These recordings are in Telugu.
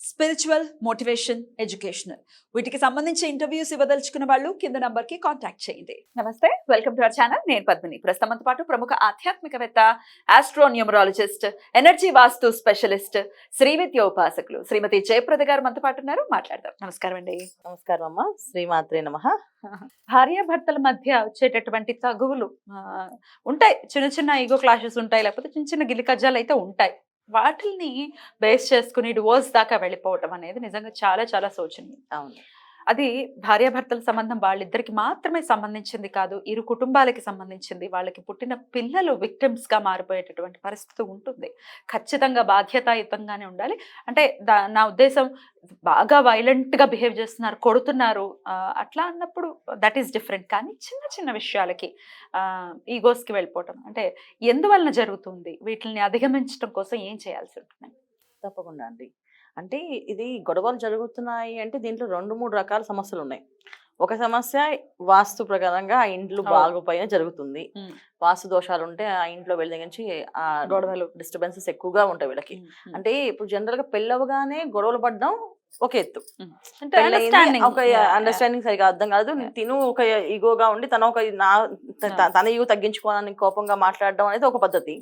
స్పిరిచువల్ మోటివేషన్ ఎడ్యుకేషనల్ వీటికి సంబంధించి ఇంటర్వ్యూస్ ఇవ్వదలుచుకున్న వాళ్ళు కింద నంబర్కి కాంటాక్ట్ చేయండి. నమస్తే వెల్కమ్ టు అవర్ ఛానల్ నేను పద్మిని. ప్రస్తుతంతో పాటు ప్రముఖ ఆధ్యాత్మికవేత్త astronumerologist energy vastu specialist Shri Vidya ఉపాసకులు శ్రీమతి జయప్రద గారు మనతో పాటు ఉన్నారు. మాట్లాడదాం. నమస్కారం అండి. నమస్కారం అమ్మ శ్రీమాత్రే నమ. భార్యాభర్తల మధ్య వచ్చేటటువంటి తగువులు ఉంటాయి. చిన్న చిన్న ఈగో క్లాషెస్ ఉంటాయి లేకపోతే చిన్న చిన్న గిలికజ్జాలు అయితే ఉంటాయి. వాటిని బేస్ చేసుకుని డివోర్స్ దాకా వెళ్ళిపోవటం అనేది నిజంగా చాలా చాలా శోచనీయం. అవును. అది భార్యాభర్తల సంబంధం వాళ్ళిద్దరికి మాత్రమే సంబంధించింది కాదు ఇరు కుటుంబాలకి సంబంధించింది. వాళ్ళకి పుట్టిన పిల్లలు విక్టిమ్స్గా మారిపోయేటటువంటి పరిస్థితి ఉంటుంది. ఖచ్చితంగా బాధ్యతాయుతంగానే ఉండాలి. అంటే దా- నా ఉద్దేశం బాగా వైలెంట్గా బిహేవ్ చేస్తున్నారు కొడుతున్నారు అట్లా అన్నప్పుడు దట్ ఈస్ డిఫరెంట్ కానీ చిన్న చిన్న విషయాలకి ఈగోస్కి వెళ్ళిపోవటం. అంటే ఎందువలన జరుగుతుంది? వీటిని అధిగమించడం కోసం ఏం చేయాల్సి ఉంటుంది తప్పకుండా అండి. అంటే ఇది గొడవలు జరుగుతున్నాయి అంటే దీంట్లో రెండు మూడు రకాల సమస్యలు ఉన్నాయి ఒక సమస్య వాస్తు ప్రకారంగా ఆ ఇంట్లో. బాగుపైన జరుగుతుంది. వాస్తు దోషాలు ఉంటే ఆ ఇంట్లో వెళ్ళి దగ్గర నుంచి ఆ గొడవలు డిస్టర్బెన్సెస్ ఎక్కువగా ఉంటాయి వీళ్ళకి అంటే ఇప్పుడు జనరల్గా పెళ్ళవగానే గొడవలు పడడం ఒక ఎత్తు. ఒక. అండర్స్టాండింగ్ సరిగా అర్థం కాదు. తిను ఒక ఈగోగా ఉండి తన ఒక నా. తన ఈగో తగ్గించుకోవాలని కోపంగా మాట్లాడడం అనేది ఒక పద్ధతి.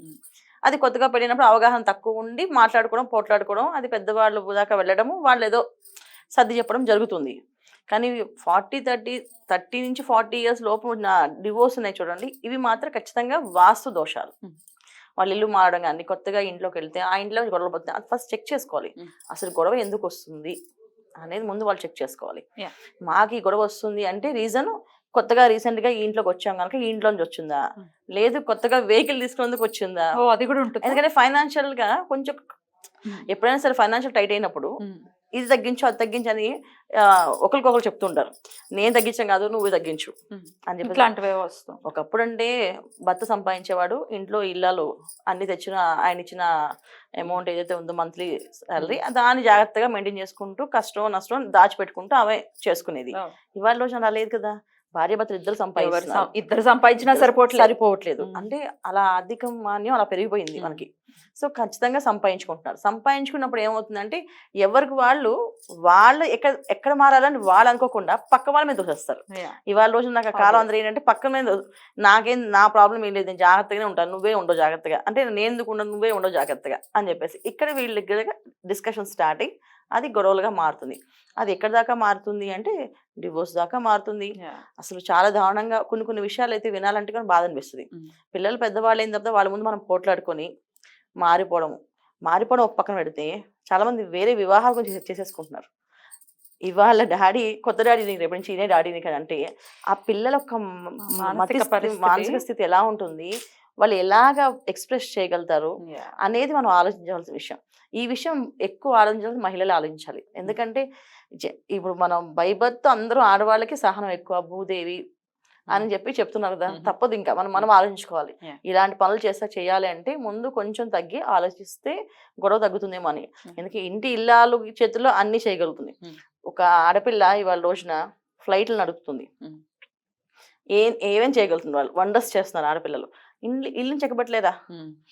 అది కొత్తగా పెళ్ళినప్పుడు అవగాహన తక్కువ ఉండి మాట్లాడుకోవడం పోట్లాడుకోవడం అది పెద్దవాళ్ళు దాకా వెళ్ళడము వాళ్ళు ఏదో సర్ది చెప్పడం జరుగుతుంది కానీ ఫార్టీ థర్టీ థర్టీ నుంచి ఫార్టీ ఇయర్స్ లోపు ఉన్న డివోర్స్ ఉన్నాయి చూడండి ఇవి మాత్రం ఖచ్చితంగా వాస్తు దోషాలు. వాళ్ళు ఇల్లు మారడం కానీ కొత్తగా ఇంట్లోకి వెళ్తే ఆ ఇంట్లో గొడవలు పడుతుంది అది ఫస్ట్ చెక్ చేసుకోవాలి. అసలు గొడవ ఎందుకు వస్తుంది అనేది ముందు వాళ్ళు చెక్ చేసుకోవాలి. మాకు ఈ గొడవ వస్తుంది అంటే రీజన్ కొత్తగా రీసెంట్గా ఈ ఇంట్లోకి వచ్చాం కనుక ఈ ఇంట్లో నుంచి వచ్చిందా. లేదు కొత్తగా వెహికల్ తీసుకునేందుకు వచ్చిందా? ఓ అది కూడా ఉంటుంది. ఎందుకంటే ఫైనాన్షియల్గా కొంచెం ఎప్పుడైనా సరే ఫైనాన్షియల్ టైట్ అయినప్పుడు ఇది తగ్గించు అది తగ్గించు అని ఒకరికొకరు చెప్తుంటారు. నేను తగ్గించాం కాదు నువ్వు తగ్గించు. అని చెప్పి ఇట్లాంటివే వస్తాం. ఒకప్పుడు అంటే భర్త సంపాదించేవాడు ఇంట్లో ఇళ్ళలు అన్ని తెచ్చిన ఆయన ఇచ్చిన అమౌంట్ ఏదైతే ఉందో మంత్లీ సాలరీ దాన్ని జాగ్రత్తగా మెయింటైన్ చేసుకుంటూ కష్టం నష్టం దాచిపెట్టుకుంటూ అవే చేసుకునేది. ఇవాళ రోజు అలా లేదు కదా. భార్య భర్తలు ఇద్దరు ఎవరు సంపాదిస్తున్నారు సం- ఇద్దరు సంపాదించినా సరిపోవట్లేదు సరిపోవట్లేదు. అంటే అలా ఆర్థిక మాన్యం అలా పెరిగిపోయింది. మనకి సో ఖచ్చితంగా సంపాదించుకుంటున్నారు సంపాదించుకున్నప్పుడు ఏమవుతుందంటే ఎవరికి వాళ్ళు వాళ్ళు ఎక్కడ ఎక్కడ మారాలని వాళ్ళు అనుకోకుండా పక్క వాళ్ళ మీద దోసేస్తారు. ఇవాళ రోజు నాకు కాలం అదే. అందరూ ఏంటంటే పక్కన మీద నాకేం నా ప్రాబ్లం ఏం లేదు నేను జాగ్రత్తగానే ఉంటాను నువ్వే ఉండవు జాగ్రత్తగా అంటే నేను ఎందుకు ఉండను నువ్వే ఉండవు జాగ్రత్తగా అని చెప్పేసి ఇక్కడ వీళ్ళ దగ్గర డిస్కషన్ స్టార్ట్ అయ్యి అది గొడవలుగా మారుతుంది అది ఎక్కడ దాకా మారుతుంది అంటే డివోర్స్ దాకా మారుతుంది. అసలు చాలా దారుణంగా కొన్ని కొన్ని విషయాలు అయితే వినాలంటే కూడా బాధ అనిపిస్తుంది. పిల్లలు పెద్దవాళ్ళు అయిన తర్వాత వాళ్ళ ముందు మనం పోట్లాడుకొని మారిపోవడం మారిపోవడం ఒక పక్కన పెడితే చాలా మంది వేరే వివాహాల గురించి చేసేసుకుంటున్నారు ఇవాళ డాడీ కొత్త డాడీ నీకు రేపటి నుంచి ఇదే డాడీ నీకు అంటే ఆ పిల్లల యొక్క. మానసిక స్థితి ఎలా ఉంటుంది వాళ్ళు ఎలాగా ఎక్స్ప్రెస్ చేయగలుగుతారు. అనేది మనం ఆలోచించవలసిన విషయం ఈ విషయం ఎక్కువ ఆలోచించాల్సిన మహిళలు ఆలోచించాలి ఎందుకంటే ఇప్పుడు మనం బైబర్త్ అందరూ ఆడవాళ్ళకి సహనం ఎక్కువ భూదేవి అని చెప్పి చెప్తున్నారు కదా. తప్పదు ఇంకా మనం మనం ఆలోచించుకోవాలి. ఇలాంటి పనులు చేస్తా చేయాలి అంటే ముందు కొంచెం తగ్గి ఆలోచిస్తే గొడవ తగ్గుతుందేమో అని. ఎందుకంటే ఇంటి ఇల్లాలు చేతుల్లో అన్ని చేయగలుగుతుంది. ఒక ఆడపిల్ల ఇవాళ రోజున ఫ్లైట్లు నడుపుతుంది. ఏం ఏమేం చేయగలుగుతుంది వాళ్ళు వండర్స్ చేస్తున్నారు ఆడపిల్లలు ఇల్లు ఇల్లుని చెక్కబట్టలేదా.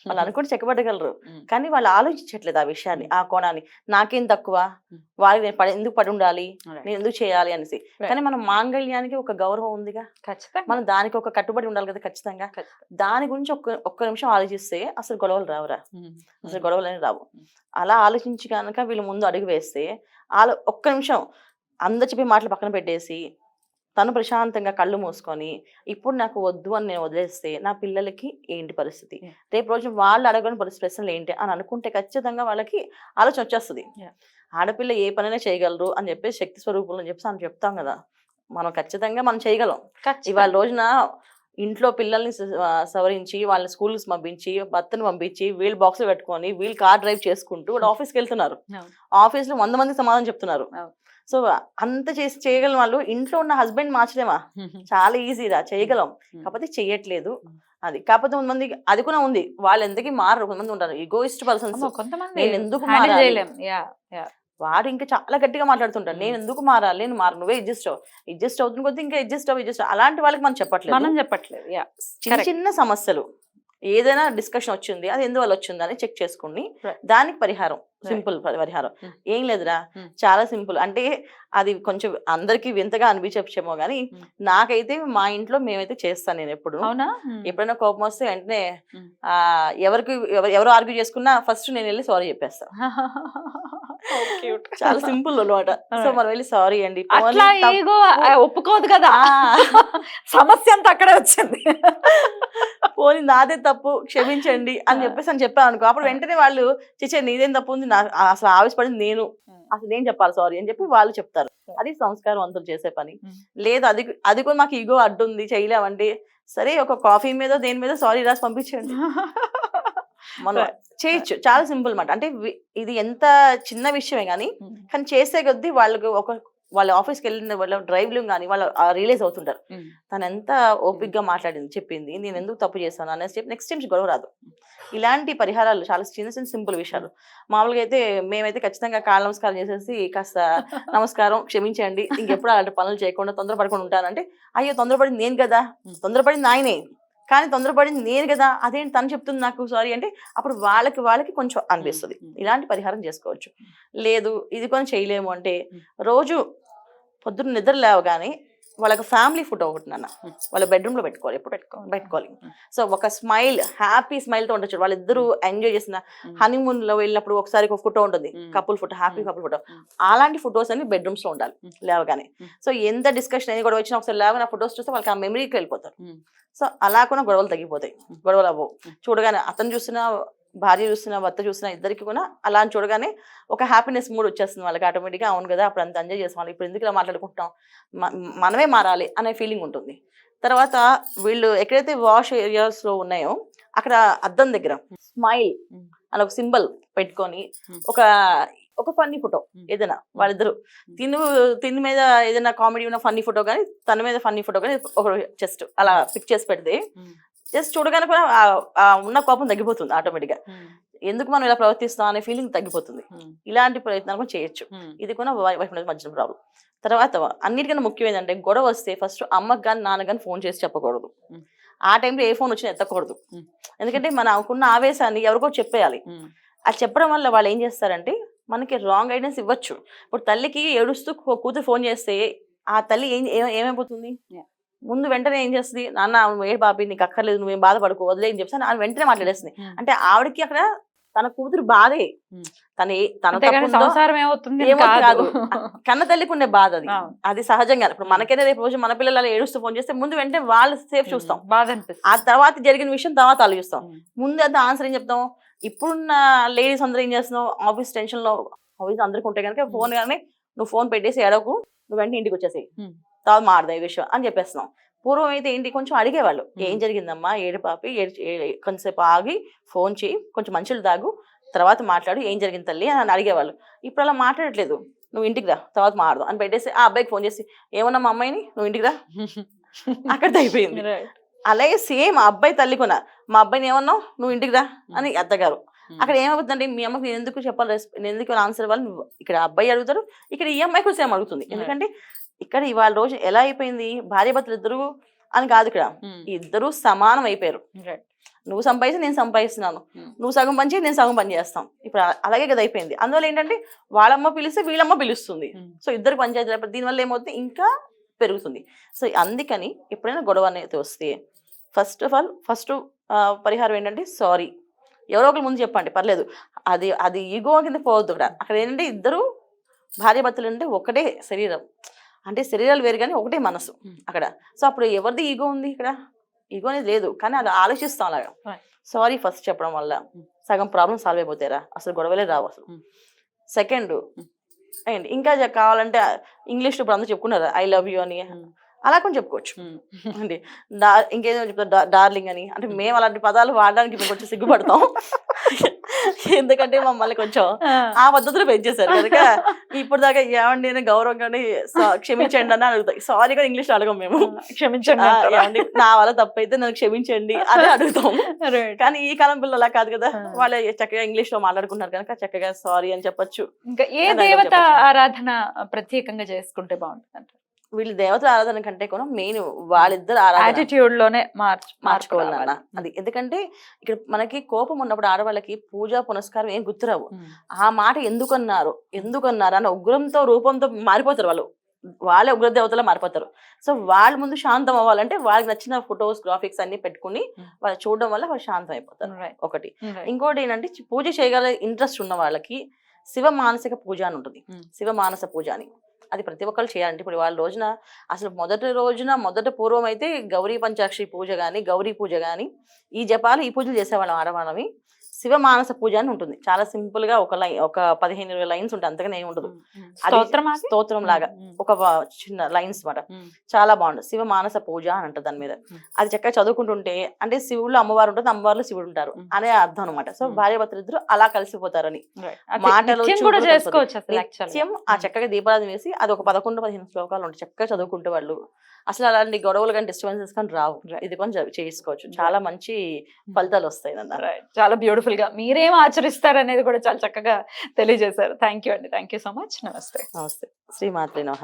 వాళ్ళు అనుకుంటే చెక్కబట్టగలరు. కానీ వాళ్ళు ఆలోచించట్లేదు ఆ విషయాన్ని. ఆ కోణాన్ని నాకేం తక్కువ. వాళ్ళకి నేను పడి ఎందుకు పడి ఉండాలి. నేను ఎందుకు చేయాలి అనేసి. కానీ మన మాంగళ్యానికి ఒక గౌరవం ఉందిగా ఖచ్చితంగా మనం దానికి ఒక కట్టుబడి ఉండాలి కదా ఖచ్చితంగా. దాని గురించి ఒక్క ఒక్క నిమిషం ఆలోచిస్తే అసలు గొడవలు రావురా. అసలు. గొడవలు అనేవి రావు. అలా ఆలోచించి కనుక వీళ్ళు ముందు అడుగు వేస్తే ఆలో ఒక్క నిమిషం అందరు చెప్పే మాటలు పక్కన పెట్టేసి తను ప్రశాంతంగా కళ్ళు మూసుకొని ఇప్పుడు నాకు వద్దు అని నేను వదిలేస్తే నా పిల్లలకి ఏంటి పరిస్థితి. రేపు రోజు వాళ్ళు అడగని పరిస్థితి ప్రశ్నలు ఏంటి అని అనుకుంటే ఖచ్చితంగా వాళ్ళకి ఆలోచన వచ్చేస్తుంది. ఆడపిల్ల ఏ పనైనా చేయగలరు అని చెప్పేసి శక్తి స్వరూపంలో అని చెప్పేసి అని చెప్తాం కదా మనం ఖచ్చితంగా మనం చేయగలం. ఇవాళ రోజున ఇంట్లో పిల్లల్ని సవరించి వాళ్ళని స్కూల్కి పంపించి భర్తను పంపించి వీళ్ళు బాక్స్ పెట్టుకొని వీళ్ళు కార్ డ్రైవ్ చేసుకుంటూ వాళ్ళు ఆఫీస్కి వెళ్తున్నారు అవును. ఆఫీస్లో వంద మంది సమాధానం చెప్తున్నారు. సో అంత చేసి చేయగలం వాళ్ళు ఇంట్లో ఉన్న హస్బెండ్ మార్చలేమా? చాలా ఈజీరా చేయగలం. కాకపోతే చెయ్యట్లేదు అది కాకపోతే కొంతమంది అది కూడా ఉంది. వాళ్ళు ఎంతకి మారరు కొంతమంది ఉంటారు. ఈగోయిస్ట్ పర్సన్స్ కొంతమంది నేను ఎందుకు వాడు ఇంకా చాలా గట్టిగా మాట్లాడుతుంటారు. నేను ఎందుకు మారాలి? నేను మారు నువ్వే అడ్జస్ట్ అవ్వు. అడ్జస్ట్ అవుతున్న కొద్ది ఇంకా అడ్జస్ట్ అవ్వు అడ్జస్ట్ అలాంటి వాళ్ళకి మనం చెప్పట్లేదు. మనం చెప్పట్లేదు. చిన్న. చిన్న సమస్యలు. ఏదైనా డిస్కషన్ వచ్చింది అది ఎందువల్ల వచ్చింది అని చెక్ చేసుకుని Right. దానికి పరిహారం. సింపుల్ పరిహారం Hmm. ఏం లేదురా Hmm. చాలా సింపుల్ అంటే అది కొంచెం అందరికి వింతగా అనిపించచ్చేమో కానీ Hmm. నాకైతే మా ఇంట్లో మేమైతే చేస్తాను నేను ఎప్పుడు ఎప్పుడైనా కోపం వస్తే వెంటనే ఎవరికి ఎవరు- ఆర్గ్యూ చేసుకున్నా ఫస్ట్ నేను వెళ్ళి సారీ చెప్పేస్తా చాలా సింపుల్ అనమాట సో. మనం వెళ్ళి సారీ అండి. అట్లా ఒప్పుకోదు కదా. సమస్య అంతా అక్కడే వచ్చింది. పోనీ నాదే తప్పు క్షమించండి అని. చెప్పేసి అని చెప్పాను అనుకో. అప్పుడు. వెంటనే వాళ్ళు చిచ్చే నీదేం తప్పు ఉంది? నా అసలు ఆవేశపడింది నేను. అసలు నేను చెప్పాలి సారీ? అని చెప్పి వాళ్ళు చెప్తారు. అది సంస్కారం అంతులు చేసే పని. లేదు అది అది కూడా మాకు ఈగో అడ్డుంది చేయలేమంటే సరే ఒక కాఫీ మీద దేని మీద సారీ రాసి పంపించండి. మనం. చేయొచ్చు. చాలా సింపుల్ మాట. అంటే ఇది ఎంత చిన్న విషయమే కానీ కానీ చేసే కొద్దీ వాళ్ళకి ఒక వాళ్ళ ఆఫీస్కి వెళ్ళిన వాళ్ళ డ్రైవ్లు కానీ వాళ్ళు రియలైజ్ అవుతుంటారు. తను ఎంత ఓపిక్గా మాట్లాడింది చెప్పింది నేను ఎందుకు తప్పు చేశాను అనేసి చెప్పి నెక్స్ట్ టైం గొడవ రాదు. ఇలాంటి పరిహారాలు చాలా చిన్న చిన్న సింపుల్ విషయాలు. మామూలుగా అయితే మేమైతే ఖచ్చితంగా కాళ్ళ నమస్కారం చేసేసి కాస్త నమస్కారం క్షమించండి ఇంకెప్పుడు అలాంటి పనులు చేయకుండా తొందరపడకుండా ఉంటానంటే అయ్యో తొందరపడింది నేను కదా తొందరపడింది ఆయనే. కానీ తొందరపడింది నేను కదా అదేంటి తను చెప్తుంది నాకు సారీ అంటే అప్పుడు వాళ్ళకి వాళ్ళకి కొంచెం అనిపిస్తుంది. ఇలాంటి పరిహారం చేసుకోవచ్చు. లేదు ఇది కొంచెం చేయలేము అంటే రోజు పొద్దున్న నిద్ర లేవగానే వాళ్ళకి ఫ్యామిలీ ఫోటో ఒకటి నాన్న వాళ్ళ బెడ్రూమ్లో పెట్టుకోవాలి ఎప్పుడు పెట్టుకోవాలి. పెట్టుకోవాలి సో ఒక స్మైల్ హ్యాపీ స్మైల్తో ఉండొచ్చు వాళ్ళిద్దరూ ఎంజాయ్ చేసిన హనీమూన్లో వెళ్ళినప్పుడు ఒకసారి ఒక ఫోటో ఉంటుంది. Couple photo happy. Couple photo. అలాంటి ఫొటోస్ అన్ని బెడ్రూమ్స్లో ఉండాలి. లేవగానే. సో ఎంత డిస్కషన్ అయినా గొడవ వచ్చినా ఒకసారి లేవని ఆ ఫొటోస్ చూస్తే వాళ్ళకి ఆ మెమరీకి వెళ్ళిపోతారు. సో అలా కూడా గొడవలు తగ్గిపోతాయి. గొడవలు అవ్వవు. చూడగానే అతను చూసినా భార్య చూసినా భర్త చూసినా ఇద్దరికి కూడా అలా అని చూడగానే ఒక హ్యాపీనెస్ మూడ్ వచ్చేస్తుంది వాళ్ళకి ఆటోమేటిక్గా అవును కదా అప్పుడు అంత ఎంజాయ్ చేస్తాం. ఇప్పుడు ఎందుకు ఇలా మాట్లాడుకుంటాం మనమే మారాలి అనే ఫీలింగ్ ఉంటుంది. తర్వాత వీళ్ళు ఎక్కడైతే వాష్ ఏరియాస్లో ఉన్నాయో అక్కడ అద్దం దగ్గర స్మైల్. అని ఒక సింబల్ పెట్టుకొని. ఒక ఒక ఫన్నీ ఫోటో. ఏదైనా వాళ్ళిద్దరు. తిను తిని మీద ఏదైనా కామెడీ ఉన్న ఫన్నీ ఫోటో కానీ తన మీద ఫన్నీ ఫోటో కానీ ఒక జస్ట్ అలా పిక్ చేసి పెడితే జస్ట్ చూడగానే కూడా ఉన్న కోపం తగ్గిపోతుంది ఆటోమేటిక్గా. ఎందుకు మనం ఇలా ప్రవర్తిస్తాం అనే ఫీలింగ్ తగ్గిపోతుంది. ఇలాంటి ప్రయత్నాలు కూడా చేయొచ్చు. ఇది కూడా వైఫ్ మధ్యన ప్రాబ్లం తర్వాత అన్నిటికన్నా ముఖ్యం ఏంటంటే గొడవ వస్తే ఫస్ట్ అమ్మకి కానీ నాన్న కానీ ఫోన్ చేసి చెప్పకూడదు. ఆ టైంలో ఏ ఫోన్ వచ్చినా ఎత్తకూడదు. ఎందుకంటే మనకున్న ఆవేశాన్ని ఎవరికో చెప్పేయాలి. అది చెప్పడం వల్ల వాళ్ళు ఏం చేస్తారంటే మనకి రాంగ్ గైడెన్స్ ఇవ్వచ్చు. ఇప్పుడు తల్లికి ఏడుస్తూ కూతురు ఫోన్ చేస్తే ఆ తల్లి ఏం ఏమైపోతుంది. ముందు వెంటనే ఏం చేస్తుంది? నాన్న ఏ బాబీ నీకు అక్కర్లేదు నువ్వేం బాధపడుకో వదిలే అని చెప్పి ఆమె వెంటనే మాట్లాడేస్తుంది. అంటే ఆవిడకి అక్కడ తన కూతురు బాధే. తన తన కాదు. కన్న తల్లికి ఉండే బాధ అది. అది సహజంగా ఇప్పుడు మనకైనా రేపు రోజు మన పిల్లలు అలా ఏడుస్తూ ఫోన్ చేస్తే ముందు వెంటనే వాళ్ళు సేఫ్ చూస్తాం. బాధ ఆ తర్వాత జరిగిన విషయం తర్వాత ఆలోచిస్తాం. ముందు అంతా ఆన్సర్ ఏం చెప్తాం? ఇప్పుడున్న లేడీస్ అందరూ ఏం చేస్తున్నావు? ఆఫీస్ టెన్షన్లో ఆఫీస్ అందరికి ఉంటే కనుక ఫోన్ కానీ నువ్వు ఫోన్ పెట్టేసి ఎడకు నువ్వు వెంటనే ఇంటికి వచ్చేసేయి. Hmm. తర్వాత మారదా ఈ విషయం అని చెప్పేస్తున్నాం. పూర్వం అయితే ఏంటి కొంచెం అడిగేవాళ్ళు. ఏం జరిగిందమ్మా? ఏడు పాపి కొంచెంసేపు ఆగి ఫోన్ చేయి కొంచెం మంచులు తాగు తర్వాత మాట్లాడు ఏం జరిగింది తల్లి? అని అడిగేవాళ్ళు. ఇప్పుడు అలా మాట్లాడట్లేదు నువ్వు ఇంటికి రా తర్వాత మారదు అని పెట్టేసి ఆ అబ్బాయికి ఫోన్ చేసి ఏమన్నా మా అమ్మాయిని? నువ్వు ఇంటికి రా. అక్కడ అయిపోయింది. అలాగే సేమ్ ఆ అబ్బాయి తల్లి కొన మా అబ్బాయిని ఏమన్నావు? నువ్వు ఇంటికి రా అని అత్తగారు అక్కడ ఏమవుతుందంటే మీ అమ్మకి నేను ఎందుకు చెప్పాలి నేను ఎందుకు ఆన్సర్ ఇవ్వాలి? ఇక్కడ అబ్బాయి అడుగుతారు ఇక్కడ ఈ అమ్మాయి కూడా సేమ్ అడుగుతుంది. ఎందుకంటే ఇక్కడ ఇవాళ రోజు ఎలా అయిపోయింది? భార్య భర్తలు ఇద్దరు అని కాదు ఇక్కడ. ఇద్దరు సమానం అయిపోయారు. నువ్వు సంపాదిస్తే నేను సంపాదిస్తున్నాను. నువ్వు సగం పని చేయి నేను సగం పని చేస్తాం. ఇప్పుడు అలాగే కదా అయిపోయింది. అందువల్ల ఏంటంటే వాళ్ళమ్మ పిలిస్తే వీళ్ళమ్మ పిలుస్తుంది. సో ఇద్దరు పంచాయతీ దీనివల్ల ఏమవుతుంది? ఇంకా పెరుగుతుంది. సో అందుకని ఎప్పుడైనా గొడవ అనేది వస్తే ఫస్ట్ ఆఫ్ ఆల్ ఫస్ట్ పరిహారం ఏంటంటే సారీ. ఎవరో ఒకరు ముందు చెప్పండి పర్లేదు. అది అది ఈగో కింద పోవద్దు ఇక్కడ అక్కడ ఏంటంటే ఇద్దరు భార్య భర్తలు అంటే ఒకటే శరీరం. అంటే శరీరాలు వేరు కానీ ఒకటే మనసు. అక్కడ సో అప్పుడు ఎవరిది ఈగో ఉంది ఇక్కడ ఈగో అనేది లేదు కానీ అది ఆలోచిస్తాం అలాగా. సారీ ఫస్ట్ చెప్పడం వల్ల. సగం ప్రాబ్లం సాల్వ్ అయిపోతారా అసలు గొడవలే రావు అసలు. సెకండ్. అండ్ ఇంకా కావాలంటే ఇంగ్లీష్ ఇప్పుడు అందరూ చెప్పుకున్నారు ఐ లవ్ యూ అని. అలా కూడా చెప్పుకోవచ్చు. అండి డా ఇంకేదో చెప్తారు డార్లింగ్ అని అంటే మేము అలాంటి పదాలు వాడడానికి కొంచెం సిగ్గుపడతాం ఎందుకంటే మమ్మల్ని కొంచెం ఆ. పద్ధతిలో పెంచేశారు కనుక ఇప్పుడు దాకా ఏమండి నేను గౌరవంగానే "సా- క్షమించండి అని అడుగుతాయి సారీగా ఇంగ్లీష్ అడగం మేము. క్షమించండి? ఏమండి? నా వల్ల తప్పైతే నన్ను క్షమించండి అని అడుగుతాం. కానీ ఈ కాలం పిల్లలు అలా కాదు కదా. వాళ్ళు చక్కగా ఇంగ్లీష్లో మాట్లాడుకుంటున్నారు కనుక చక్కగా సారీ అని చెప్పొచ్చు. ఇంకా ఏ దేవత. ఆరాధన ప్రత్యేకంగా చేసుకుంటే బాగుంటుంది వీళ్ళు దేవతల ఆరాధన కంటే కూడా మెయిన్ వాళ్ళిద్దరు యాటిట్యూడ్లోనే మార్చు మార్చుకోవాలి మార్చుకోవాలి. నాన్న అది ఎందుకంటే ఇక్కడ మనకి కోపం ఉన్నప్పుడు ఆడవాళ్ళకి పూజ పునస్కారం ఏం గుర్తురావు. ఆ మాట ఎందుకన్నారు? ఎందుకన్నారు? అన్న ఉగ్రంతో రూపంతో మారిపోతారు వాళ్ళు. వాళ్ళే ఉగ్ర దేవతలో మారిపోతారు. సో వాళ్ళ ముందు శాంతం అవ్వాలంటే వాళ్ళకి నచ్చిన ఫొటోస్ గ్రాఫిక్స్ అన్ని పెట్టుకుని వాళ్ళు చూడడం వల్ల వాళ్ళు శాంతం అయిపోతారు. ఒకటి. ఇంకోటి ఏంటంటే పూజ చేయగల ఇంట్రెస్ట్ ఉన్న వాళ్ళకి శివ మానసిక పూజ అని ఉంటుంది. Mm. శివ మానస పూజ అని. అది ప్రతి ఒక్కరు చేయాలంటే ఇప్పుడు వాళ్ళ రోజున అసలు మొదటి రోజున మొదట పూర్వం అయితే గౌరీ పంచాక్షి పూజ కానీ గౌరీ పూజ కానీ ఈ జపాలు ఈ పూజలు చేసేవాళ్ళం ఆడవాళ్ళవి. శివ మానస పూజ అని ఉంటుంది. చాలా సింపుల్గా ఒక లైన్ ఒక పదిహేను ఇరవై లైన్స్ ఉంటాయి. అంతగానే ఏమి ఉండదు. స్తోత్రం? స్తోత్రం లాగా. ఒక చిన్న లైన్స్ మాట చాలా బాగుంటుంది. శివ మానస పూజ అని అంటది దాని మీద. అది చక్కగా చదువుకుంటుంటే అంటే శివుళ్ళు అమ్మవారు ఉంటుంది అమ్మవార్లు శివుడు ఉంటారు. అనే అర్థం అనమాట సో. భార్య భర్తలు ఇద్దరు అలా కలిసిపోతారని. మాటలు నిత్యం ఆ. చక్కగా దీపారాధన వేసి అది ఒక పదకొండు పదిహేను శ్లోకాలు ఉంటాయి. చక్కగా చదువుకుంటే వాళ్ళు. అసలు అలాంటి గొడవలు కానీ డిస్టర్బెన్సెస్ కానీ రావు. ఇది కొంచెం చేసుకోవచ్చు. చాలా మంచి ఫలితాలు వస్తాయి అన్న Right. చాలా బ్యూటిఫుల్ గా మీరేం ఆచరిస్తారు అనేది కూడా చాలా చక్కగా తెలియజేశారు. థ్యాంక్ యూ అండి. Thank you so much namaste namaste. శ్రీమాత్రి నమః.